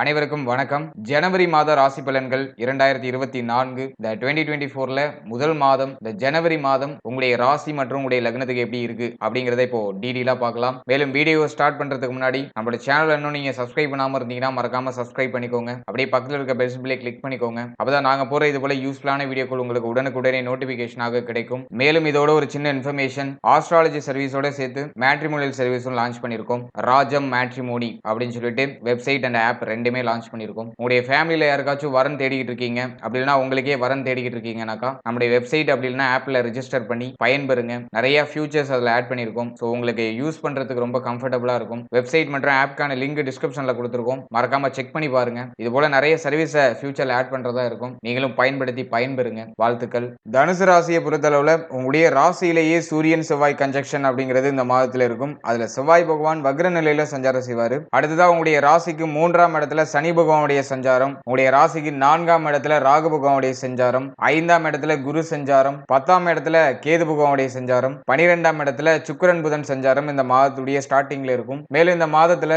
அனைவருக்கும் வணக்கம். ஜனவரி மாத ராசி பலன்கள் இரண்டாயிரத்தி இருபத்தி நான்கு. இந்த டுவெண்ட்டி டுவெண்ட்டி ஃபோர்ல முதல் மாதம் இந்த ஜனவரி மாதம் உங்களுடைய ராசி மற்றும் உங்களுடைய லக்னத்துக்கு எப்படி இருக்கு அப்படிங்கறத இப்போ டீடெயிலா பார்க்கலாம். மேலும் வீடியோ ஸ்டார்ட் பண்றதுக்கு முன்னாடி நம்மளோட சேனல் இன்னும் நீங்க சப்ஸ்கிரைப் பண்ணாம இருந்தீங்கன்னா மறக்காம சப்ஸ்கிரைப் பண்ணிக்கோங்க. அப்படியே பக்கத்தில் இருக்க பெல் சிம்பிளை கிளிக் பண்ணிக்கோங்க. அப்பதான் நாங்க போற இது போல யூஸ்ஃபுல்லான வீடியோக்கள் உங்களுக்கு உடனுக்குடனே நோட்டிபிகேஷனாக கிடைக்கும். மேலும் இதோட ஒரு சின்ன இன்ஃபர்மேஷன் ஆஸ்ட்ராலஜி சர்வீஸோட சேர்த்து மேட்ரிமோனியல் சர்வீஸும் லான்ச் பண்ணிருக்கோம் ராஜம் மேட்ரிமோனி அப்படின்னு சொல்லிட்டு வெப்சைட் அண்ட் ஆப் ரெண்டு ரெண்டுமே லான்ச் பண்ணியிருக்கோம். உங்களுடைய ஃபேமிலியில் யாருக்காச்சும் வரன் தேடிக்கிட்டு இருக்கீங்க அப்படின்னா உங்களுக்கே வரன் தேடிக்கிட்டு இருக்கீங்கனாக்கா நம்முடைய வெப்சைட் அப்படின்னா ஆப்பில் ரெஜிஸ்டர் பண்ணி பயன்பெறுங்க. நிறைய ஃபியூச்சர்ஸ் அதில் ஆட் பண்ணியிருக்கோம். ஸோ உங்களுக்கு யூஸ் பண்ணுறதுக்கு ரொம்ப கம்ஃபர்டபுளாக இருக்கும். வெப்சைட் மற்றும் ஆப்க்கான லிங்க் டிஸ்கிரிப்ஷனில் கொடுத்துருக்கோம். மறக்காம செக் பண்ணி பாருங்க. இது போல நிறைய சர்வீஸை ஃபியூச்சரில் ஆட் பண்ணுறதா இருக்கும். நீங்களும் பயன்படுத்தி பயன்பெறுங்க. வாழ்த்துக்கள். தனுசு ராசியை பொறுத்தளவில் உங்களுடைய ராசியிலேயே சூரியன் செவ்வாய் கன்ஜெக்ஷன் அப்படிங்கிறது இந்த மாதத்தில் இருக்கும். அதில் செவ்வாய் பகவான் வக்ர நிலையில் சஞ்சாரம் செய்வார். அடுத்ததாக உங்களுடைய ராசிக்கு மூன்றாம் இடத்துல சனி பகவானுடைய சஞ்சாரம் உங்களுடைய ராசிக்கு நான்காம் இடத்துல ராகு பகவானுடைய சஞ்சாரம் ஐந்தாம் இடத்துல குரு சஞ்சாரம் பத்தாம் இடத்துல கேது பகவானுடைய சஞ்சாரம் பனிரெண்டாம் இடத்துல சுக்கரன் புதன் சஞ்சாரம் இந்த மாதத்துடைய ஸ்டார்டிங்ல இருக்கும். மேலும் இந்த மாதத்துல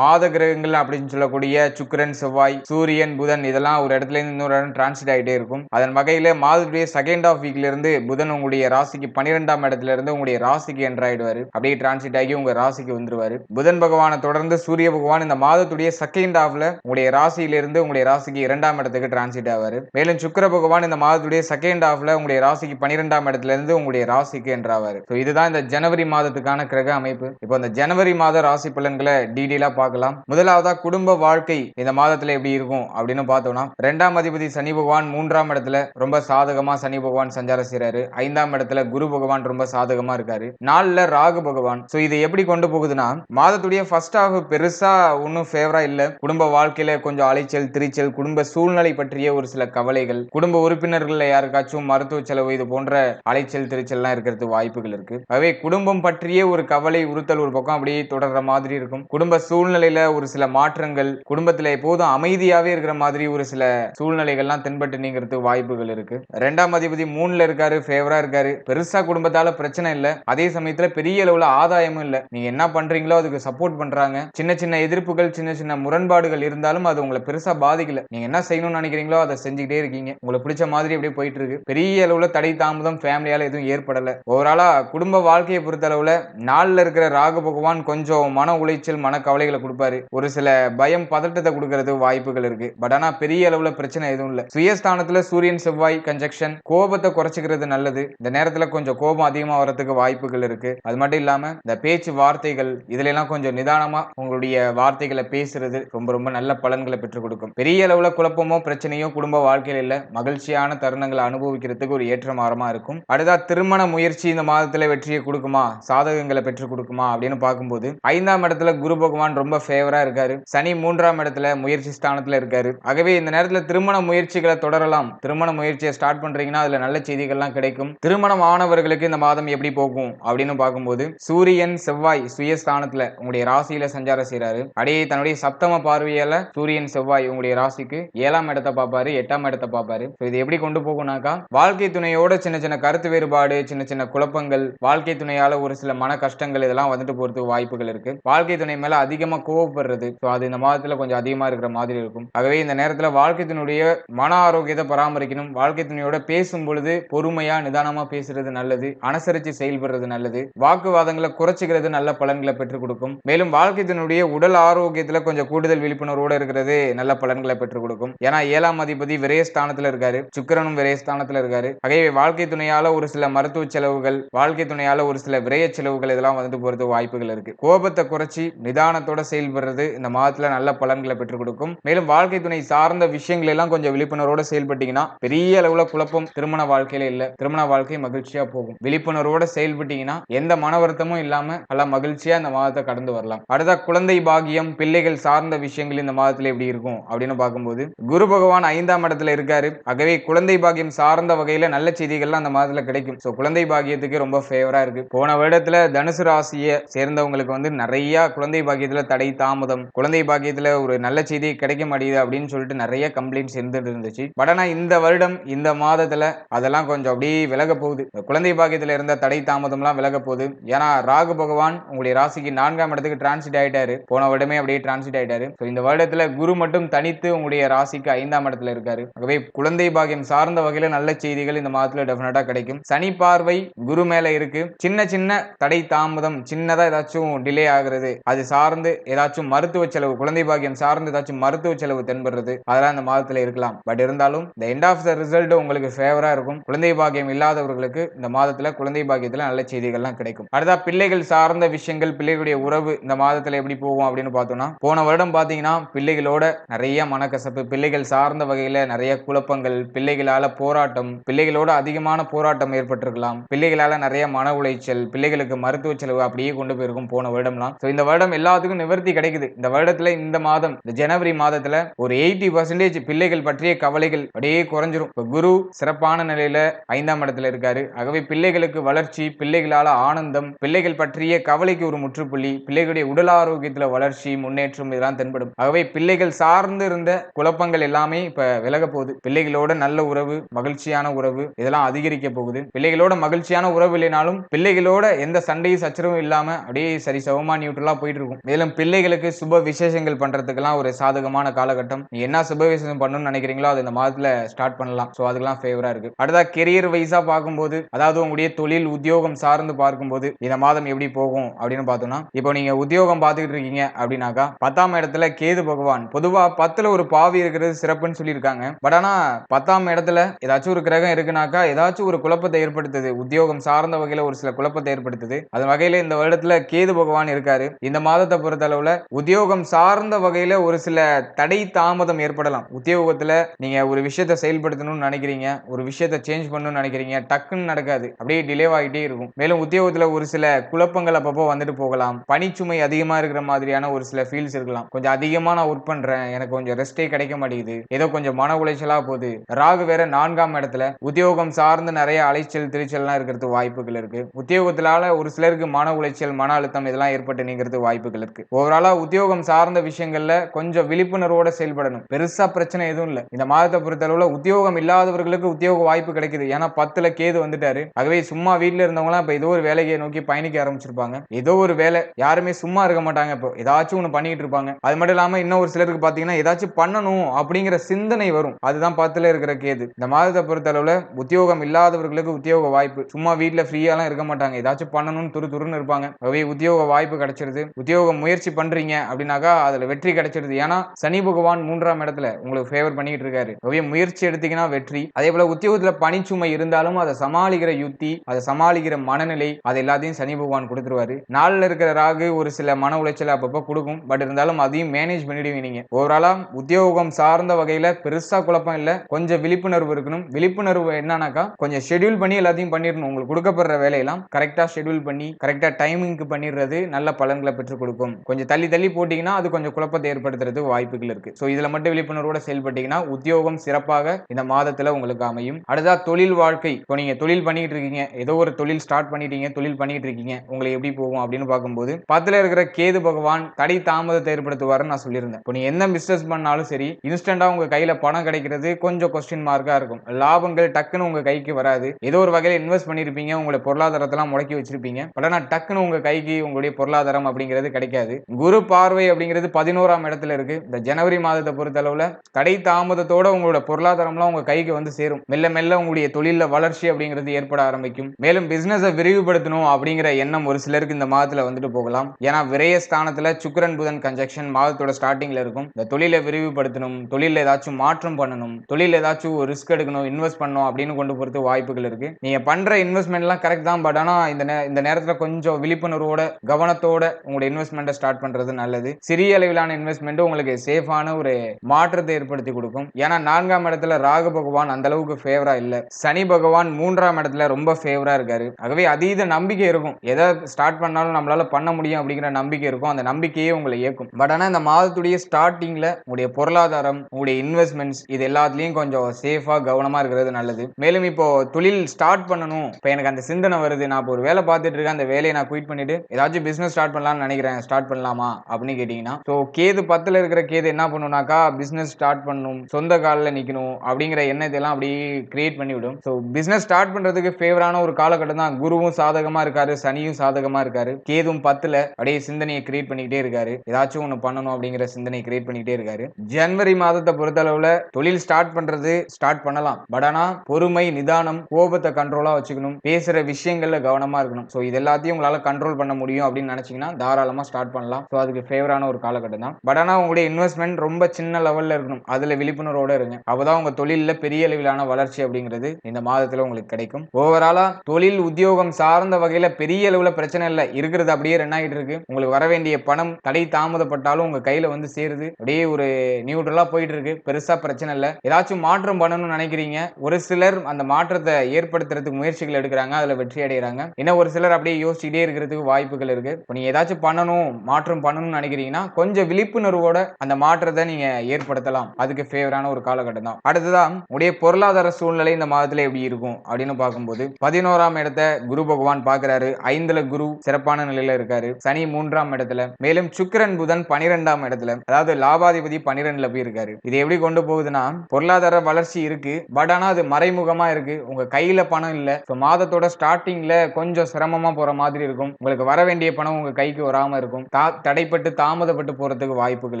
மாத கிரகங்கள் அப்படின்னு சொல்லக்கூடிய சுக்கிரன் செவ்வாய் சூரியன் புதன் இதெல்லாம் ஒரு இடத்துல இருந்து இன்னொரு இடம் டிரான்ஸ்லேட் ஆகிட்டே இருக்கும். அதன் வகையில மாதத்துடைய செகண்ட் ஆஃப் வீக்ல இருந்து புதன் உங்களுடைய ராசிக்கு பனிரெண்டாம் இடத்துல இருந்து உங்களுடைய ராசிக்கு என்றாயிடுவாரு அப்படியே டிரான்ஸ்லேட் ஆகி உங்க ராசிக்கு வந்துருவாரு. புதன் பகவானை தொடர்ந்து சூரிய பகவான் இந்த மாதத்துடைய செகண்ட் ஆஃப் ஹாஃப்ல உங்களுடைய ராசியிலிருந்து உங்களுடைய ராசிக்கு இரண்டாம் இடத்துக்கு டிரான்சிட் ஆவாரு. மேலும் சுக்கிர பகவான் இந்த மாதத்துடைய செகண்ட் ஹாஃப்ல உங்களுடைய ராசிக்கு பன்னிரெண்டாம் இடத்துல இருந்து உங்களுடைய ராசிக்கு என்றாவார். ஸோ இதுதான் இந்த ஜனவரி மாதத்துக்கான கிரக அமைப்பு. இப்போ இந்த ஜனவரி மாத ராசி பலன்களை டீடெயிலாக பார்க்கலாம். முதலாவதா குடும்ப வாழ்க்கை இந்த மாதத்துல எப்படி இருக்கும் அப்படின்னு பார்த்தோம்னா ரெண்டாம் அதிபதி சனி பகவான் மூன்றாம் இடத்துல ரொம்ப சாதகமா சனி பகவான் சஞ்சாரம் செய்யறாரு ஐந்தாம் இடத்துல குரு பகவான் ரொம்ப சாதகமா இருக்காரு. நாலுல ராகு பகவான். ஸோ இது எப்படி கொண்டு போகுதுன்னா மாதத்துடைய ஃபர்ஸ்ட் ஹாஃப் பெருசா ஒன்றும் ஃபேவரா இல்ல. குடும்ப வாழ்க்கையில கொஞ்சம் அலைச்சல் திரிச்சல் குடும்ப சூழ்நிலை பற்றிய ஒரு சில கவலைகள் குடும்ப உறுப்பினர்கள் யாருக்காச்சும் மருத்துவ செலவு இது போன்ற அலைச்சல் திரிச்சல்லாம் இருக்கிறது வாய்ப்புகள் இருக்கு. ஆகவே குடும்பம் பற்றிய ஒரு கவலை உறுத்தல் ஒரு பக்கம் அப்படியே தொடர்ற மாதிரி இருக்கும். குடும்ப சூழ்நிலையில ஒரு சில மாற்றங்கள் குடும்பத்துல எப்போதும் அமைதியாவே இருக்கிற மாதிரி ஒரு சில சூழ்நிலைகள்லாம் தென்பட்டு நீங்கிறதுக்கு வாய்ப்புகள் இருக்கு. ரெண்டாம் அதிபதி மூணுல இருக்காரு ஃபேவரா இருக்காரு. பெருசா குடும்பத்தால பிரச்சனை இல்ல. அதே சமயத்துல பெரிய அளவுல ஆதாயமும் இல்ல. நீங்க என்ன பண்றீங்களோ அதுக்கு சப்போர்ட் பண்றாங்க. சின்ன சின்ன எதிர்ப்புகள் சின்ன சின்ன முரண்பாடுகள் இருந்தாலும் அது உங்களை பெருசா பாதிக்கல. நீங்க என்ன செய்யணும்னு நினைக்கிறீங்களோ அதை செஞ்சுக்கிட்டே இருக்கீங்க. உங்களுக்கு பிடிச்ச மாதிரி அப்படியே போயிட்டு இருக்கு பெரிய அளவுல தடை தாமதம் ஃபேமிலியால எதுவும் ஏற்படல. ஓவராலா குடும்ப வாழ்க்கையை பொறுத்த அளவுல நாளில் இருக்கிற ராகு பகவான் கொஞ்சம் மன உளைச்சல் மன கவலைகளை கொடுப்பாரு. ஒரு சில பயம் பதட்டத்தை கொடுக்கறது வாய்ப்புகள் இருக்கு. பட் ஆனா பெரிய அளவுல பிரச்சனை எதுவும் இல்ல. சுயஸ்தானத்துல சூரியன் செவ்வாய் கன்ஜெக்ஷன் கோபத்தை குறைச்சிக்கிறது நல்லது. இந்த நேரத்துல கொஞ்சம் கோபம் அதிகமா வரதுக்கு வாய்ப்புகள் இருக்கு. அது மட்டும் இல்லாம இந்த பேச்சு வார்த்தைகள் இதுல எல்லாம் கொஞ்சம் நிதானமா உங்களுடைய வார்த்தைகளை பேசுறது ரொம்ப ரொம்ப நல்ல பலன்களை பெற்றுக் கொடுக்கும். பெரிய அளவுல குழப்பமோ பிரச்சனையோ குடும்ப வாழ்க்கையில இல்ல. மகிழ்ச்சியான தருணங்களை அனுபவிக்கிறதுக்கு ஒரு ஏற்ற மாறமா இருக்கும். அடுத்தா திருமண முயற்சி இந்த மாதத்துல வெற்றியை கொடுக்குமா? சாதகங்களை பெற்றுக் கொடுக்குமா? அப்படின்னு பார்க்கும்போது ஐந்தாம் இடத்துல குரு பகவான் ரொம்ப ஃபேவரா இருக்காரு. சனி மூன்றாம் இடத்துல முயற்சி ஸ்தானத்துல இருக்காரு. ஆகவே இந்த நேரத்துல திருமண முயற்சிகளை தொடரலாம். திருமண முயற்சியை ஸ்டார்ட் பண்றீங்கன்னா அதுல நல்ல செய்திகள்லாம் கிடைக்கும். திருமணம் ஆனவர்களுக்கு இந்த மாதம் எப்படி போகும்? அப்படின்னு பார்க்கும்போது சூரியன் செவ்வாய் சுயஸ்தானத்துல உங்களுடைய ராசியில சஞ்சாரம் செய்யறாரு அடையே தன்னுடைய சப்தம பார்வையால சூரியன் செவ்வாய் உங்களுடைய ராசிக்கு ஏழாம் இடத்தை பார்ப்பாரு எட்டாம் இடத்தை பார்ப்பாரு. இது எப்படி கொண்டு போகும்னாக்கா வாழ்க்கை துணையோட சின்ன சின்ன கருத்து வேறுபாடு சின்ன சின்ன குழப்பங்கள் வாழ்க்கை துணையால ஒரு சில மன கஷ்டங்கள் இதெல்லாம் வந்துட்டு போறதுக்கு வாய்ப்புகள் இருக்கு. வாழ்க்கை துணை மேல அதிகமா கோவப்படுறது ஸோ அது இந்த மாதத்துல கொஞ்சம் அதிகமா இருக்கிற மாதிரி இருக்கும். ஆகவே இந்த நேரத்துல வாழ்க்கை துணையுடைய மன ஆரோக்கியத்தை பராமரிக்கணும். வாழ்க்கை துணையோட பேசும் பொழுது பொறுமையா நிதானமா பேசுறது நல்லது. அனுசரிச்சு செயல்படுறது நல்லது. வாக்குவாதங்களை குறைச்சிக்கிறது நல்ல பலன்களை பெற்றுக் கொடுக்கும். மேலும் வாழ்க்கை துணையுடைய உடல் ஆரோக்கியத்துல கொஞ்சம் கூடுதல் விழிப்புணர்வோட இருக்கிறது நல்ல பலன்களை பெற்றுக் கொடுக்கும். ஏன்னா ஏழாம் அதிபதி விரயஸ்தானத்துல இருக்காரு சுக்கிரனும் விரயஸ்தானத்துல இருக்காரு. ஆகவே வாழ்க்கை துணையால ஒரு சில மருத்துவ செலவுகள் வாழ்க்கை துணையால ஒரு சில விரய செலவுகள் இதெல்லாம் வந்துட்டு போறது வாய்ப்புகள் இருக்கு. கோபத்தை குறைச்சி நிதானத்தோட செயல்படுறது இந்த மாதத்துல நல்ல பலன்களை பெற்றுக் கொடுக்கும். மேலும் வாழ்க்கை துணை சார்ந்த விஷயங்கள் எல்லாம் கொஞ்சம் விழிப்புணர்வோட செயல்பட்டீங்கன்னா பெரிய அளவுல குழப்பம் திருமண வாழ்க்கையில இல்ல. திருமண வாழ்க்கை மகிழ்ச்சியா போகும். விழிப்புணர்வோட செயல்பட்டீங்கன்னா எந்த மன வருத்தமும் இல்லாம நல்லா மகிழ்ச்சியா இந்த மாதத்தை கடந்து வரலாம். அடுத்த குழந்தை பாகியம் பிள்ளைகள் சார்ந்த விஷயங்கள் இந்த மாதத்துல எப்படி இருக்கும் அப்படின்னு பார்க்கும்போது குரு பகவான் ஐந்தாம் இடத்துல இருக்காரு. ஆகவே குழந்தை பாக்கியம் சார்ந்த வகையில நல்ல செய்திகள்லாம் அந்த மாதத்துல கிடைக்கும். ஸோ குழந்தை பாக்கியத்துக்கு ரொம்ப ஃபேவரா இருக்கு. போன வருடத்துல தனுசு ராசியை சேர்ந்தவங்களுக்கு வந்து நிறைய குழந்தை பாக்கியத்துல தடை தாமதம் குழந்தை பாக்கியத்துல ஒரு நல்ல செய்தி கிடைக்க மாட்டேங்குது அப்படின்னு சொல்லிட்டு நிறைய கம்ப்ளைண்ட்ஸ் இருந்துட்டு இருந்துச்சு. பட் ஆனா இந்த வருடம் இந்த மாதத்துல அதெல்லாம் கொஞ்சம் அப்படியே விலக போகுது. குழந்தை பாக்கியத்துல இருந்த தடை தாமதம்லாம் விலக போகுது. ஏன்னா ராகு பகவான் உங்களுடைய ராசிக்கு நான்காம் இடத்துக்கு டிரான்சிட் ஆயிட்டாரு. போன வருடமே அப்படியே டிரான்சிட் ஆயிட்டாரு. இந்த இந்த வருடத்துல குரு மட்டும் தனித்து உங்களுடைய ராசிக்கு ஐந்தாம் இடத்துல இருக்காரு. ஆகவே குழந்தை பாகியம் சார்ந்த வகையில நல்ல செய்திகள் இந்த மாதத்துல டெஃபினட்டா கிடைக்கும். சனி பார்வை குரு மேல இருக்கு. சின்ன சின்ன தடை தாமதம் சின்னதா ஏதாச்சும் டிலே ஆகுறது அது சார்ந்து ஏதாச்சும் மருத்துவ செலவு குழந்தை பாகியம் சார்ந்து ஏதாச்சும் மருத்துவ செலவு தென்படுறது அதெல்லாம் இந்த மாதத்துல இருக்கலாம். பட் இருந்தாலும் இந்த எண்ட் ஆஃப் த ரிசல்ட் உங்களுக்கு ஃபேவரா இருக்கும். குழந்தை பாகியம் இல்லாதவர்களுக்கு இந்த மாதத்துல குழந்தை பாகியத்துல நல்ல செய்திகள்லாம் கிடைக்கும். அடுத்தா பிள்ளைகள் சார்ந்த விஷயங்கள் பிள்ளைகளுடைய உறவு இந்த மாதத்துல எப்படி போகும் அப்படின்னு பார்த்தோம்னா போன வருடம் பாத்தீங்கன்னா பிள்ளைகளோட நிறைய மனக்கசப்பு பிள்ளைகள் சார்ந்த வகையில நிறைய குழப்பங்கள் பிள்ளைகளால போராட்டம் பிள்ளைகளோட அதிகமான போராட்டம் ஏற்பட்டிருக்கலாம். பிள்ளைகளால நிறைய மன உளைச்சல் பிள்ளைகளுக்கு மருத்துவ செலவு அப்படியே கொண்டு போயிருக்கும் போன வருடம்லாம். ஸோ இந்த வருடம் எல்லாத்துக்கும் நிவர்த்தி கிடைக்குது. இந்த வருடத்துல இந்த மாதம் இந்த ஜனவரி மாதத்துல ஒரு எயிட்டி பர்சன்டேஜ் பிள்ளைகள் பற்றிய கவலைகள் அப்படியே குறைஞ்சிரும். இப்போ குரு சிறப்பான நிலையில ஐந்தாம் இடத்துல இருக்காரு. ஆகவே பிள்ளைகளுக்கு வளர்ச்சி பிள்ளைகளால ஆனந்தம் பிள்ளைகள் பற்றிய கவலைக்கு ஒரு முற்றுப்புள்ளி பிள்ளைகளுடைய உடல் ஆரோக்கியத்துல வளர்ச்சி முன்னேற்றம் இதெல்லாம் தென்படும். ஆகவே பிள்ளைகள் சார்ந்து இருந்த குழப்பங்கள் எல்லாமே இப்ப விலக போகுது. பிள்ளைகளோட நல்ல உறவு மகிழ்ச்சியான உறவு இதெல்லாம் அதிகரிக்க போகுது. பிள்ளைகளோட மகிழ்ச்சியான உறவு இல்லைனாலும் பிள்ளைகளோட எந்த சண்டையும் சச்சரவும் இல்லாம அப்படியே சரி சமமா நியூட்ரலா போயிட்டு இருக்கும். மேலும் பிள்ளைகளுக்கு சுப விசேஷங்கள் பண்றதுக்கெல்லாம் ஒரு சாதகமான காலகட்டம். என்ன சுப விசேஷம் பண்ணணும்னு நினைக்கிறீங்களோ அது இந்த மாதத்துல ஸ்டார்ட் பண்ணலாம். ஸோ அதுக்கெல்லாம் ஃபேவரா இருக்கு. அடுத்தா கெரியர் வைஸா பார்க்கும்போது அதாவது உங்களுடைய தொழில் உத்தியோகம் சார்ந்து பார்க்கும்போது இந்த மாதம் எப்படி போகும் அப்படின்னு பார்த்தோம்னா இப்போ நீங்க உத்தியோகம் பார்த்துக்கிட்டு இருக்கீங்க அப்படின்னாக்கா பத்தாம் இடத்துல கேது பகவான். பொதுவா பத்துல ஒரு பாவி இருக்கிறது சிறப்புன்னு சொல்லியிருக்காங்க. பட் ஆனா பத்தாம் இடத்துல ஏதாச்சும் ஒரு கிரகம் இருக்குனாக்கா ஏதாச்சும் ஒரு குழப்பத்தை ஏற்படுத்துது. உத்தியோகம் சார்ந்த வகையில ஒரு சில குழப்பத்தை ஏற்படுத்துது. அது வகையில இந்த வருடத்துல கேது பகவான் இருக்காரு. இந்த மாதத்தை பொறுத்த அளவுல உத்தியோகம் சார்ந்த வகையில ஒரு சில தடை தாமதம் ஏற்படலாம். உத்தியோகத்துல நீங்க ஒரு விஷயத்த செயல்படுத்தணும்னு நினைக்கிறீங்க. ஒரு விஷயத்த சேஞ்ச் பண்ணணும்னு நினைக்கிறீங்க. டக்குன்னு நடக்காது. அப்படியே டிலே ஆகிட்டே இருக்கும். மேலும் உத்தியோகத்துல ஒரு சில குழப்பங்கள் அப்பப்போ வந்துட்டு போகலாம். பணிச்சுமை அதிகமா இருக்கிற மாதிரியான ஒரு சில ஃபீல்ஸ் இருக்கலாம். கொஞ்சம் அதிகம் நான் ஒர்க் பண்றேன். எனக்கு கொஞ்சம் ரெஸ்டே கிடைக்க மாட்டேங்குது. ஏதோ கொஞ்சம் மன உளைச்சலா போகுது. ராகு வேற நான்காம் இடத்துல உத்தியோகம் சார்ந்து நிறைய அலைச்சல் திருச்சல்லாம் இருக்கிறது வாய்ப்புகள் இருக்கு. உத்தியோகத்தினால ஒரு சிலருக்கு மன உளைச்சல் மன அழுத்தம் இதெல்லாம் ஏற்பட்டு நீங்கிறது வாய்ப்புகள் இருக்கு. ஓவராலா உத்தியோகம் சார்ந்த விஷயங்கள்ல கொஞ்சம் விழிப்புணர்வோட செயல்படணும். பெருசா பிரச்சனை எதுவும் இல்லை. இந்த மாதத்தை பொறுத்தளவுல உத்தியோகம் இல்லாதவர்களுக்கு உத்தியோக வாய்ப்பு கிடைக்குது. ஏன்னா பத்துல கேது வந்துட்டாரு. ஆகவே சும்மா வீட்டுல இருந்தவங்களாம் இப்ப ஏதோ ஒரு வேலையை நோக்கி பயணிக்க ஆரம்பிச்சிருப்பாங்க. ஏதோ ஒரு வேலை. யாருமே சும்மா இருக்க மாட்டாங்க இப்போ. ஏதாச்சும் ஒன்று பண்ணிட்டு இருப்பாங்க. அது மட்டும் இல்லாம இன்னும் ஒரு சிலருக்கு பாத்தீங்கன்னா ஏதாச்சும் பண்ணணும் அப்படிங்கிற சிந்தனை வரும். அதுதான் பத்துல இருக்கிற கேது. இந்த மாதத்தை பொறுத்தளவுல உத்தியோகம் இல்லாதவர்களுக்கு உத்தியோக வாய்ப்பு. சும்மா வீட்டுல ஃப்ரீயாலாம் இருக்க மாட்டாங்க. ஏதாச்சும் பண்ணணும்னு துரு துருன்னு இருப்பாங்க. ஆகவே உத்தியோக வாய்ப்பு கிடைச்சிருது. உத்தியோக முயற்சி பண்றீங்க அப்படின்னாக்கா அதுல வெற்றி கிடைச்சிருது. ஏன்னா சனி பகவான் மூன்றாம் இடத்துல உங்களுக்கு ஃபேவர் பண்ணிட்டு இருக்காரு. ஆகவே முயற்சி எடுத்தீங்கன்னா வெற்றி. அதே போல உத்தியோகத்துல பணிச்சுமை இருந்தாலும் அதை சமாளிக்கிற யுத்தி அதை சமாளிக்கிற மனநிலை அது எல்லாத்தையும் சனி பகவான் கொடுத்துருவாரு. நாளில் இருக்கிற ராகு ஒரு சில மன உளைச்சல் அப்பப்போ கொடுக்கும். பட் இருந்தாலும் அதையும் மேனேஜ் மேனேஜ் பண்ணிடுவீங்க நீங்க. ஓவராலா உத்தியோகம் சார்ந்த வகையில பெருசா குழப்பம் இல்ல. கொஞ்சம் விழிப்புணர்வு இருக்கணும். விழிப்புணர்வு என்னன்னாக்கா கொஞ்சம் ஷெட்யூல் பண்ணி எல்லாத்தையும் பண்ணிடணும். உங்களுக்கு கொடுக்கப்படுற வேலையெல்லாம் கரெக்டா ஷெட்யூல் பண்ணி கரெக்டா டைமிங்க்கு பண்ணிடுறது நல்ல பலன்களை பெற்றுக் கொடுக்கும். கொஞ்சம் தள்ளி தள்ளி போட்டீங்கன்னா அது கொஞ்சம் குழப்பத்தை ஏற்படுத்துறதுக்கு வாய்ப்புகள் இருக்கு. ஸோ இதுல மட்டும் விழிப்புணர்வோட செயல்பட்டீங்கன்னா உத்தியோகம் சிறப்பாக இந்த மாதத்துல உங்களுக்கு அமையும். அடுத்தா தொழில் வாழ்க்கை. இப்போ நீங்க தொழில் பண்ணிட்டு இருக்கீங்க. ஏதோ ஒரு தொழில் ஸ்டார்ட் பண்ணிட்டீங்க தொழில் பண்ணிட்டு இருக்கீங்க. உங்களுக்கு எப்படி போகும் அப்படின்னு பார்க்கும்போது பத்துல இருக்கிற கேது பகவான் தடை தாமதத்தை ஏற்படுத்துவாருன்னு நான் சொல்லியிருந்தேன். இப்போ நீ என்ன பிஸ்னஸ் பண்ணாலும் சரி இன்ஸ்டண்டாக உங்கள் கையில் பணம் கிடைக்கிறது கொஞ்சம் கொஸ்டின் மார்க்காக இருக்கும். லாபங்கள் டக்குன்னு உங்கள் கைக்கு வராது. ஏதோ ஒரு வகையில இன்வெஸ்ட் பண்ணிருப்பீங்க உங்களுடைய பொருளாதாரத்தெல்லாம் முடக்கி வச்சிருப்பீங்க. பட் ஆனால் டக்குன்னு உங்க கைக்கு உங்களுடைய பொருளாதாரம் அப்படிங்கிறது கிடைக்காது. குரு பார்வை அப்படிங்கிறது பதினோராம் இடத்துல இருக்கு. இந்த ஜனவரி மாதத்தை பொறுத்தளவில் தடை தாமதத்தோட உங்களோட பொருளாதாரம்லாம் உங்க கைக்கு வந்து சேரும். மெல்ல மெல்ல உங்களுடைய தொழில வளர்ச்சி அப்படிங்கிறது ஏற்பட ஆரம்பிக்கும். மேலும் பிசினஸை விரிவுபடுத்தணும் அப்படிங்கிற எண்ணம் ஒரு சிலருக்கு இந்த மாதத்தில் வந்துட்டு போகலாம். ஏன்னா விரைய ஸ்தானத்தில் சுக்கிரன் புதன் கன்ஜெக்ஷன் மாதத்தோட ஸ்டார்டிங்ல இருக்கும். இந்த தொழிலை விரிவுபடுத்தணும் தொழில ஏதாச்சும் மாற்றம் பண்ணணும் தொழில் ஏதாச்சும் ஒரு ரிஸ்க் எடுக்கணும் இன்வெஸ்ட் பண்ணணும் அப்படின்னு கொண்டு போறது வாய்ப்புகள் இருக்கு. நீங்க பண்ற இன்வெஸ்ட்மெண்ட்லாம் கரெக்ட் தான் பட் ஆனா இந்த நே- இந்த நேரத்துல கொஞ்சம் விழிப்புணர்வோட கவனத்தோட உங்களோட இன்வெஸ்ட்மெண்ட்டை ஸ்டார்ட் பண்றது நல்லது. சிறிய அளவிலான இன்வெஸ்ட்மெண்ட் உங்களுக்கு சேஃபான ஒரு மாற்றத்தை ஏற்படுத்தி கொடுக்கும். ஏன்னா நான்காம் இடத்துல ராகு பகவான் அந்த அளவுக்கு ஃபேவரா இல்ல. சனி பகவான் மூன்றாம் இடத்துல ரொம்ப ஃபேவரா இருக்காரு. ஆகவே அதீத நம்பிக்கை இருக்கும். எதை ஸ்டார்ட் பண்ணாலும் நம்மளால பண்ண முடியும் அப்படிங்கிற நம்பிக்கை இருக்கும். அந்த நம்பிக்கையே உங்களை இயக்கும். பட் ஆனா இந்த மாதத்துடைய ஸ்டார்டிங்ல உங்களுடைய பொருளாதாரம் உங்களுடைய இன்வெஸ்ட்மெண்ட்ஸ் இது எல்லாத்துலயும் கொஞ்சம் சேஃபா கவனமா இருக்கிறது நல்லது. மேலும் இப்போ தொழில் ஸ்டார்ட் பண்ணணும். இப்போ எனக்கு அந்த சிந்தனை வருது. நான் இப்போ ஒரு வேலை பார்த்துட்டு இருக்கேன். அந்த வேலையை நான் குயிட் பண்ணிட்டு ஏதாச்சும் பிசினஸ் ஸ்டார்ட் பண்ணலாம்னு நினைக்கிறேன். ஸ்டார்ட் பண்ணலாமா? அப்படின்னு கேட்டீங்கன்னா ஸோ கேது பத்துல இருக்கிற கேது என்ன பண்ணுனாக்கா பிசினஸ் ஸ்டார்ட் பண்ணணும் சொந்த காலில் நிற்கணும் அப்படிங்கிற எண்ணத்தெல்லாம் அப்படியே கிரியேட் பண்ணிவிடும் ஸோ பிசினஸ் ஸ்டார்ட் பண்றதுக்கு ஃபேவரான ஒரு காலகட்டம் தான். குருவும் சாதகமா இருக்காரு. சனியும் சாதகமா இருக்காரு. கேதும் பத்துல அப்படியே சிந்தனையை கிரியேட் பண்ணிக்கிட்டே இருக்காரு. ஏதாச்சும் ஒன்று பண்ணணும் அப்படின்னு அப்படிங்கிற சிந்தனை கிரியேட் பண்ணிக்கிட்டே இருக்காரு. ஜனவரி மாதத்தை பொறுத்தளவுல தொழில் ஸ்டார்ட் பண்றது ஸ்டார்ட் பண்ணலாம். பட் ஆனா பொறுமை நிதானம் கோபத்தை கண்ட்ரோலா வச்சுக்கணும். பேசுற விஷயங்கள்ல கவனமா இருக்கணும். ஸோ இது எல்லாத்தையும் உங்களால கண்ட்ரோல் பண்ண முடியும் அப்படின்னு நினைச்சீங்கன்னா தாராளமா ஸ்டார்ட் பண்ணலாம். ஸோ அதுக்கு ஃபேவரான ஒரு காலகட்டம் தான். பட் ஆனா உங்களுடைய இன்வெஸ்ட்மெண்ட் ரொம்ப சின்ன லெவல்ல இருக்கணும். அதுல விழிப்புணர்வோட இருங்க. அப்பதான் உங்க தொழில பெரிய அளவிலான வளர்ச்சி அப்படிங்கிறது இந்த மாதத்துல உங்களுக்கு கிடைக்கும். ஓவராலா தொழில் உத்தியோகம் சார்ந்த வகையில பெரிய அளவுல பிரச்சனை இல்லை. இருக்கிறது அப்படியே ரன் ஆகிட்டு இருக்கு. உங்களுக்கு வர வேண்டிய பணம் தடை தாமதப்பட்டாலும் உங்க கை கையில வந்து சேருது. அப்படியே ஒரு நியூட்ரலா போயிட்டு இருக்கு பெருசா பிரச்சனை இல்லை. ஏதாச்சும் மாற்றம் பண்ணணும்னு நினைக்கிறீங்க. ஒரு சிலர் அந்த மாற்றத்தை ஏற்படுத்துறதுக்கு முயற்சிகள் எடுக்கிறாங்க. அதுல வெற்றி அடைகிறாங்க இன்னும் ஒரு சிலர் அப்படியே யோசிச்சுட்டே இருக்கிறதுக்கு வாய்ப்புகள் இருக்கு. இப்போ நீங்க ஏதாச்சும் பண்ணணும் மாற்றம் பண்ணணும்னு நினைக்கிறீங்கன்னா கொஞ்சம் விழிப்புணர்வோட அந்த மாற்றத்தை நீங்க ஏற்படுத்தலாம். அதுக்கு ஃபேவரான ஒரு காலகட்டம் தான். அடுத்ததா உடைய பொருளாதார சூழ்நிலை இந்த மாதத்துல எப்படி இருக்கும்? அப்படின்னு பார்க்கும்போது பதினோராம் இடத்த குரு பகவான் பாக்குறாரு ஐந்துல குரு சிறப்பான நிலையில இருக்காரு. சனி மூன்றாம் இடத்துல. மேலும் சுக்கிரன் புதன் பனிரெண்டாம் இடத்துல அதாவது லாபாதிபதி பன்னிரெண்டுல போய் இருக்காரு இது எப்படி கொண்டு போகுதுன்னா பொருளாதார வளர்ச்சி இருக்கு பட் ஆனா அது மறைமுகமா இருக்கு. உங்க கையில பணம் இல்ல ஸோ மாதத்தோட ஸ்டார்டிங்ல கொஞ்சம் சிரமமா போற மாதிரி இருக்கும். உங்களுக்கு வர வேண்டிய பணம் உங்க கைக்கு வராம இருக்கும். தா- தடைப்பட்டு தாமதப்பட்டு போறதுக்கு வாய்ப்புகள்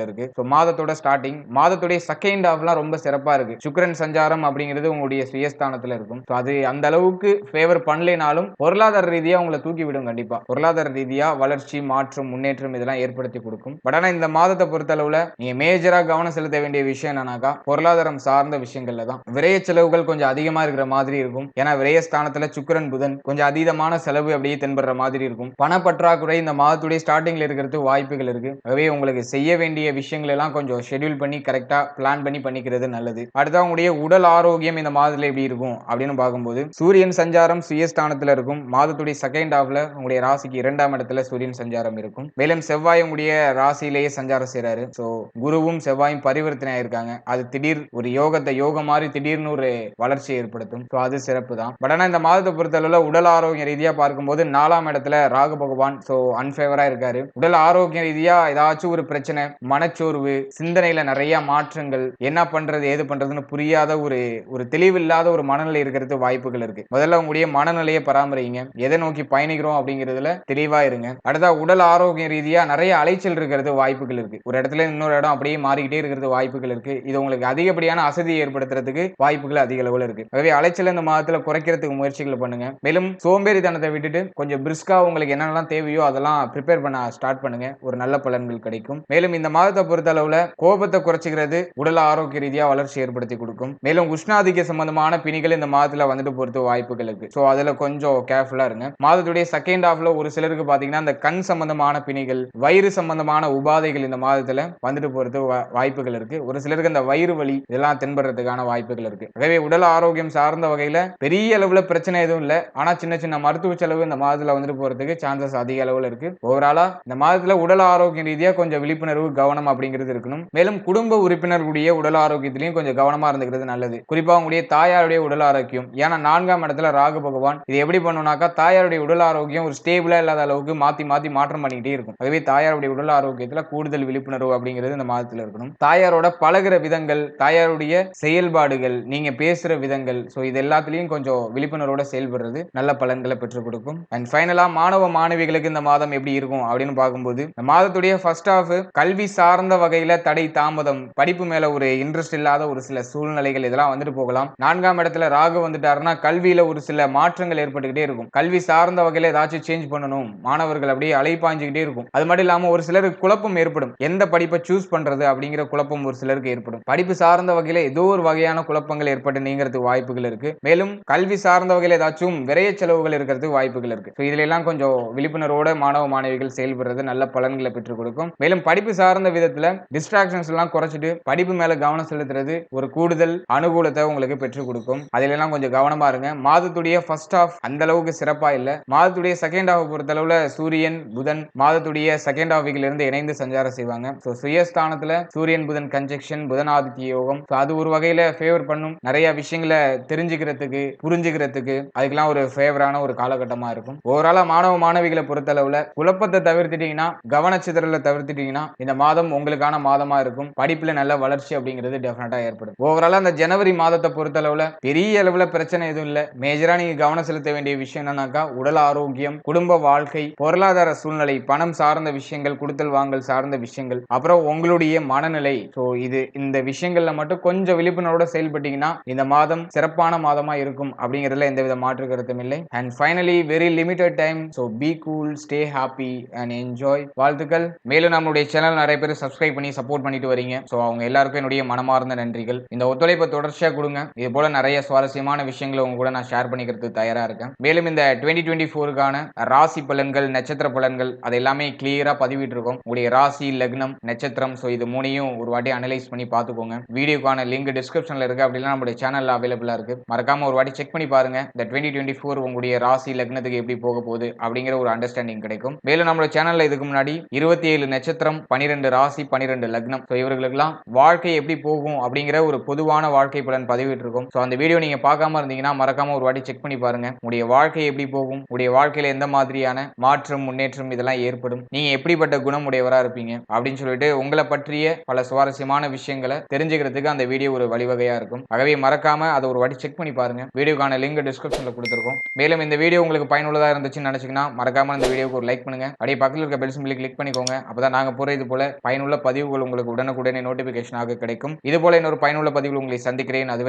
இருக்கு. ஸோ மாதத்தோட ஸ்டார்டிங் மாதத்துடைய செகண்ட் ஹாஃப்லாம் ரொம்ப சிறப்பா இருக்கு. சுக்கரன் சஞ்சாரம் அப்படிங்கிறது உங்களுடைய சுயஸ்தானத்துல இருக்கும். ஸோ அது அந்த அளவுக்கு ஃபேவர் பண்ணலைனாலும் பொருளாதார ரீதியா உங்களை தூக்கி விடும் கண்டிப்பா. பொருளாதார ரீதியா வளர்ச்சி மாற்றம் முன்னேற்றம் இதெல்லாம் ஏற்படுத்தி கொடுக்கும். பட் ஆனா இந்த மாதம் மாதத்தை பொறுத்தளவுல நீங்க மேஜரா கவனம் செலுத்த வேண்டிய விஷயம் என்னன்னாக்கா பொருளாதாரம் சார்ந்த விஷயங்கள்ல தான். விரைய செலவுகள் கொஞ்சம் அதிகமா இருக்கிற மாதிரி இருக்கும். ஏன்னா விரைய விரயஸ்தானத்துல சுக்கரன் புதன் கொஞ்சம் அதீதமான செலவு அப்படியே தென்படுற மாதிரி இருக்கும். பணப்பற்றாக்குறை இந்த மாதத்துடைய ஸ்டார்டிங்ல இருக்கிறதுக்கு வாய்ப்புகள் இருக்கு. ஆகவே உங்களுக்கு செய்ய வேண்டிய விஷயங்கள் எல்லாம் கொஞ்சம் ஷெடியூல் பண்ணி கரெக்டா பிளான் பண்ணி பண்ணிக்கிறது நல்லது. அடுத்து உங்களுடைய உடல் ஆரோக்கியம் இந்த மாதத்துல எப்படி இருக்கும் அப்படின்னு பார்க்கும்போது சூரியன் சஞ்சாரம் சுயஸ்தானத்துல இருக்கும். மாதத்துடைய செகண்ட் ஹாஃப்ல உங்களுடைய ராசிக்கு இரண்டாம் இடத்துல சூரியன் சஞ்சாரம் இருக்கும். மேலும் செவ்வாய் உங்களுடைய ராசியிலேயே சஞ்சாரம் செய்றாரு. ஸோ குருவும் செவ்வாயும் பரிவர்த்தனை ஆயிருக்காங்க. அது திடீர் ஒரு யோகத்தை யோகம் மாதிரி திடீர்னு ஒரு வளர்ச்சி ஏற்படுத்தும். ஸோ அது சிறப்பு தான் பட் ஆனால் இந்த மாதத்தை பொறுத்தளவில் உடல் ஆரோக்கிய ரீதியா பார்க்கும்போது நாலாம் இடத்துல ராகு பகவான் ஸோ அன்ஃபேவரா இருக்காரு. உடல் ஆரோக்கிய ரீதியா ஏதாச்சும் ஒரு பிரச்சனை மனச்சோர்வு சிந்தனையில நிறைய மாற்றங்கள் என்ன பண்றது ஏது பண்றதுன்னு புரியாத ஒரு ஒரு தெளிவில்லாத ஒரு மனநிலை இருக்கிறது வாய்ப்புகள் இருக்கு. முதல்ல உங்களுடைய மனநிலையை பராமரிங்க. எதை நோக்கி பயணிக்கிறோம் அப்படிங்கிறதுல தெளிவா இருங்க. அடுத்தா உடல் ஆரோக்கிய ரீதியாக நிறைய அலைச்சல் இருக்கிறது வாய்ப்புகள் இருக்கு. ஒரு இடத்துல இன்னொரு இடம் அப்படியே மாறிக்கிட்டே இருக்கிறது வாய்ப்புகள் இருக்கு. இது உங்களுக்கு அதிகப்படியான அசதியை ஏற்படுத்துறதுக்கு வாய்ப்புகள் அதிக அளவில் இருக்கு. ஆகவே அலைச்சல் இந்த மாதத்துல குறைக்கிறதுக்கு முயற்சிகள் பண்ணுங்க. மேலும் சோம்பேறித்தனத்தை விட்டுட்டு கொஞ்சம் பிரிஸ்கா உங்களுக்கு என்னென்னலாம் தேவையோ அதெல்லாம் ப்ரிப்பேர் பண்ண ஸ்டார்ட் பண்ணுங்க. ஒரு நல்ல பலன்கள் கிடைக்கும். மேலும் இந்த மாதத்தை பொறுத்த அளவுல கோபத்தை குறைச்சிக்கிறது உடல் ஆரோக்கிய ரீதியா வளர்ச்சி ஏற்படுத்தி கொடுக்கும். மேலும் உஷ்ணாதிக்க சம்பந்தமான பிணிகள் இந்த மாதத்துல வந்துட்டு பொறுத்த வாய்ப்புகள் இருக்கு. ஸோ அதுல கொஞ்சம் கேர்ஃபுல்லா இருங்க. மாதத்துடைய செகண்ட் ஹாஃப்ல ஒரு சிலருக்கு பாத்தீங்கன்னா அந்த கண் சம்பந்தமான பிணிகள் வயிறு சம்பந்தமான உபாதைகள் இந்த மாதத்துல வந்துட்டு போறது வா- வாய்ப்புகள் இருக்கு. ஒரு சிலருக்கு அந்த வயிறு வலி இதெல்லாம் தென்படுறதுக்கான வாய்ப்புகள் இருக்கு. ஆகவே உடல் ஆரோக்கியம் சார்ந்த வகையில பெரிய அளவுல பிரச்சனை எதுவும் இல்லை. ஆனா சின்ன சின்ன மருத்துவ செலவு இந்த மாதத்துல வந்துட்டு போறதுக்கு சான்சஸ் அதிக அளவுல இருக்கு. ஓவராலா இந்த மாதத்துல உடல் ஆரோக்கியம் ரீதியா கொஞ்சம் விழிப்புணர்வு கவனம் அப்படிங்கிறது இருக்கணும். மேலும் குடும்ப உறுப்பினர்களுடைய உடல் ஆரோக்கியத்திலையும் கொஞ்சம் கவனமா இருந்துக்கிறது நல்லது. குறிப்பா உங்களுடைய தாயாருடைய உடல் ஆரோக்கியம். ஏன்னா நான்காம் இடத்துல ராகு பகவான். இது எப்படி பண்ணுனாக்கா தாயாருடைய உடல் ஆரோக்கியம் ஒரு ஸ்டேபிளா இல்லாத அளவுக்கு மாத்தி மாத்தி மாற்றம் பண்ணிக்கிட்டே இருக்கும். ஆகவே தாயாருடைய உடல் ஆரோக்கியத்துல கூடுதல் விழிப்புணர்வு அப்படிங்கிறது இந்த மாதத்தில் இருக்கணும். தாயாரோட பழகுற விதங்கள் தாயாருடைய செயல்பாடுகள் நீங்க பேசுற விதங்கள் ஸோ இது எல்லாத்துலேயும் கொஞ்சம் விழிப்புணர்வோட செயல்படுறது நல்ல பலன்களை பெற்றுக் கொடுக்கும். அண்ட் ஃபைனலா மாணவ மாணவிகளுக்கு இந்த மாதம் எப்படி இருக்கும் அப்படின்னு பார்க்கும்போது இந்த மாதத்துடைய ஃபர்ஸ்ட் ஹாஃப் கல்வி சார்ந்த வகையில தடை தாமதம் படிப்பு மேல ஒரு இன்ட்ரெஸ்ட் இல்லாத ஒரு சில சூழ்நிலைகள் இதெல்லாம் வந்துட்டு போகலாம். நான்காம் இடத்துல ராகு வந்துட்டாருன்னா கல்வியில ஒரு சில மாற்றங்கள் ஏற்பட்டுக்கிட்டே இருக்கும். கல்வி சார்ந்த வகையில ஏதாச்சும் சேஞ்ச் பண்ணணும். மாணவர்கள் அப்படியே அலைப்பாஞ்சுக்கிட்டே இருக்கும். அது மட்டும் இல்லாம ஒரு சிலருக்கு குழப்பம் ஏற்படும். எந்த படிப்பை சூஸ் பண்றது அப்படிங்கிற குழப்பம் ஒரு சிலருக்கு ஏற்படும். படிப்பு சார்ந்த வகையில ஏதோ ஒரு வகையான குழப்பங்கள் ஏற்பட்டு நீங்கிறதுக்கு வாய்ப்புகள் இருக்கு. மேலும் கல்வி சார்ந்த வகையில் ஏதாச்சும் விரைய செலவுகள் இருக்கிறதுக்கு வாய்ப்புகள் இருக்கு. ஸோ இதுல எல்லாம் கொஞ்சம் விழிப்புணர்வோட மாணவ மாணவிகள் செயல்படுறது நல்ல பலன்களை பெற்றுக் கொடுக்கும். மேலும் படிப்பு சார்ந்த விதத்துல டிஸ்ட்ராக்ஷன்ஸ் எல்லாம் குறைச்சிட்டு படிப்பு மேல கவனம் செலுத்துறது ஒரு கூடுதல் அனுகூலத்தை உங்களுக்கு பெற்றுக் கொடுக்கும். அதுல எல்லாம் கொஞ்சம் கவனமா இருங்க. மாதத்துடைய ஃபர்ஸ்ட் ஹாஃப் அந்த அளவுக்கு சிறப்பா இல்ல. மாதத்துடைய செகண்ட் ஹாஃப் பொறுத்தளவுல சூரியன் புதன் மாதத்துடைய செகண்ட் ஹாஃபில் இருந்து இணைந்து சஞ்சாரம் செய்வாங்க. ஸோ சுயஸ்தானத்தில் சூரியன் புதன் கன்ஜெக்ஷன் புதன் ஆதித்ய யோகம். ஸோ அது ஒரு வகையில் ஃபேவர் பண்ணும். நிறைய விஷயங்களை தெரிஞ்சுக்கிறதுக்கு புரிஞ்சுக்கிறதுக்கு அதுக்கெல்லாம் ஒரு ஃபேவரான ஒரு காலகட்டமாக இருக்கும். ஓவரால மாணவ மாணவிகளை பொறுத்தளவில் குழப்பத்தை தவிர்த்துட்டீங்கன்னா கவனச்சிதறலை தவிர்த்துட்டீங்கன்னா இந்த மாதம் உங்களுக்கான மாதமா இருக்கும். படிப்புல நல்ல வளர்ச்சி அப்படிங்கிறது டெஃபினட்டாக ஏற்படும். ஓவராலா அந்த ஜனவரி மாதத்தை பொறுத்தளவில் பெரிய அளவுல பிரச்சனை எதுவும் இல்லை. மேஜரா நீங்கள் கவனம் செலுத்த வேண்டிய விஷயம் என்னன்னாக்கா உடல் ஆரோக்கியம் குடும்ப வாழ்க்கை பொருளாதார சூழ்நிலை பணம் சார்ந்த விஷயங்கள் கொடுத்தல் வாங்கல் சார்ந்த விஷயம் விஷயங்கள். அப்புறம் உங்களுடைய மனநிலை. ஸோ இது இந்த விஷயங்கள்ல மட்டும் கொஞ்சம் விழிப்புணர்வோட செயல்பட்டீங்கன்னா இந்த மாதம் சிறப்பான மாதமா இருக்கும் அப்படிங்கிறதுல எந்தவித மாற்று கருத்தும் இல்லை. And finally very limited time so be cool stay happy and enjoy வாழ்த்துக்கள். மேலும் நம்மளுடைய சேனல் நிறைய பேர் சப்ஸ்கிரைப் பண்ணி சப்போர்ட் பண்ணிட்டு வரீங்க. ஸோ அவங்க எல்லாருக்கும் என்னுடைய மனமார்ந்த நன்றிகள். இந்த ஒத்துழைப்பை தொடர்ச்சியாக கொடுங்க. இது போல நிறைய சுவாரஸ்யமான விஷயங்களை உங்க கூட நான் ஷேர் பண்ணிக்கிறதுக்கு தயாரா இருக்கேன். மேலும் இந்த டுவெண்ட்டி டுவெண்ட்டி ஃபோருக்கான ராசி பலன்கள் நட்சத்திர பலன்கள் அது எல்லாமே கிளியரா பதிவிட்டு இருக்கோம் உங்களுடைய ராசி லக்னம் நட்சத்திரம். ஸோ இது மூணையும் ஒரு வாட்டி அனலைஸ் பண்ணி பார்த்துக்கோங்க. வீடியோக்கான லிங்க் டிஸ்கிரிப்ஷன்ல இருக்குது அப்படின்னா நம்மளுடைய சேனலில் அவைலபிளா இருக்கு. மறக்காம ஒரு வாட்டி செக் பண்ணி பாருங்க. இந்த டுவெண்ட்டி டுவெண்ட்டி ஃபோர் உங்களுடைய ராசி லக்னத்துக்கு எப்படி போக போகுது அப்படிங்கிற ஒரு அண்டர்ஸ்டாண்டிங் கிடைக்கும். மேலும் நம்மளோட சேனலில் இதுக்கு முன்னாடி இருபத்தி ஏழு நட்சத்திரம் பன்னிரெண்டு ராசி பன்னிரெண்டு லக்னம். ஸோ இவர்களுக்கெல்லாம் வாழ்க்கை எப்படி போகும் அப்படிங்கிற ஒரு பொதுவான வாழ்க்கை பலன் பதிவிட்டிருக்கும். ஸோ அந்த வீடியோ நீங்க பார்க்காம இருந்தீங்கன்னா மறக்காம ஒரு வாட்டி செக் பண்ணி பாருங்க. உங்களுடைய வாழ்க்கை எப்படி போகும்? உடைய வாழ்க்கையில எந்த மாதிரியான மாற்றம் முன்னேற்றம் இதெல்லாம் ஏற்படும்? நீங்க எப்படிப்பட்ட குணம் உடையவராக இருப்பீங்க? அப்படின்னு சொல்லிட்டு உங்களை பற்றிய பல சுவாரஸ்யமான விஷயங்களை தெரிஞ்சுக்கிறதுக்கு அந்த வீடியோ ஒரு வழிவகையா இருக்கும். ஆகவே மறக்காம அதை ஒரு வாட்டி செக் பண்ணி பாருங்க. வீடியோக்கான லிங்க் டிஸ்கிரிப்ஷன்ல கொடுத்துருக்கோம். மேலும் இந்த வீடியோ உங்களுக்கு பயனுள்ளதா இருந்துச்சுன்னு நினைச்சீங்கன்னா மறக்காம இந்த வீடியோக்கு ஒரு லைக் பண்ணுங்க. அப்படியே பக்கத்தில் இருக்க பெல் சிம்பிளி கிளிக் பண்ணிக்கோங்க. அப்பதான் நாங்க போற இது போல பயனுள்ள பதிவுகள் உங்களுக்கு உடனுக்குடனே நோட்டிபிகேஷனாக கிடைக்கும். இது போல இன்னொரு பயனுள்ள பதிவுகள் உங்களை சந்திக்கிறேன். அது